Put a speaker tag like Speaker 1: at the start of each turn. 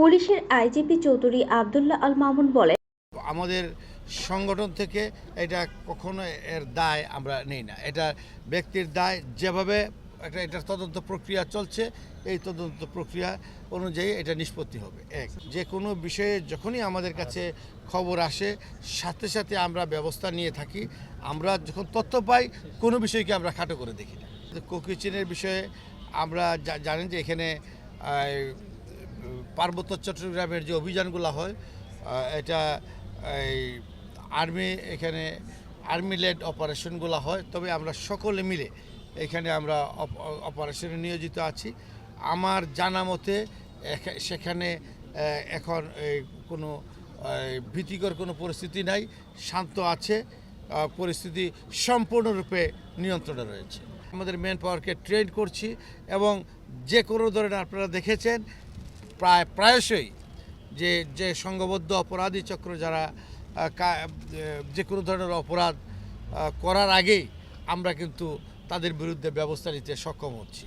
Speaker 1: পুলিশের আইজিপি চৌধুরী আবদুল্লাহ আল মামুন বলেন,
Speaker 2: আমাদের সংগঠন থেকে এটা কখনো এর দায় আমরা নেই না। এটা ব্যক্তির দায়, যেভাবে একটা এটার তদন্ত প্রক্রিয়া চলছে, এই তদন্ত প্রক্রিয়া অনুযায়ী এটা নিষ্পত্তি হবে। এক, যে কোনো বিষয়ে যখনই আমাদের কাছে খবর আসে, সাথে সাথে আমরা ব্যবস্থা নিয়ে থাকি, আমরা যখন তথ্য পাই, কোনো বিষয়কে আমরা খাটো করে দেখি না। কোকিচিনের বিষয়ে আমরা জানেন যে এখানে পার্বত্য চট্টগ্রামের যে অভিযানগুলো হয় এটা এই আর্মি এখানে আর্মি লেড অপারেশনগুলো হয়। তবে আমরা সকলে মিলে এখানে আমরা অপ- অপারেশনে নিয়োজিত আছি। আমার জানা মতে সেখানে এখন কোনো ভীতিকর কোনো পরিস্থিতি নাই, শান্ত আছে পরিস্থিতি সম্পূর্ণরূপে নিয়ন্ত্রণে রয়েছে। আমাদের ম্যান পাওয়ারকে ট্রেন করছি এবং যে কোনো ধরনের আপনারা দেখেছেন প্রায়, প্রায়শই যে যে সংঘবদ্ধ অপরাধী চক্র যারা যে কোনো ধরনের অপরাধ করার আগেই আমরা কিন্তু তাদের বিরুদ্ধে ব্যবস্থা নিতে সক্ষম হচ্ছি।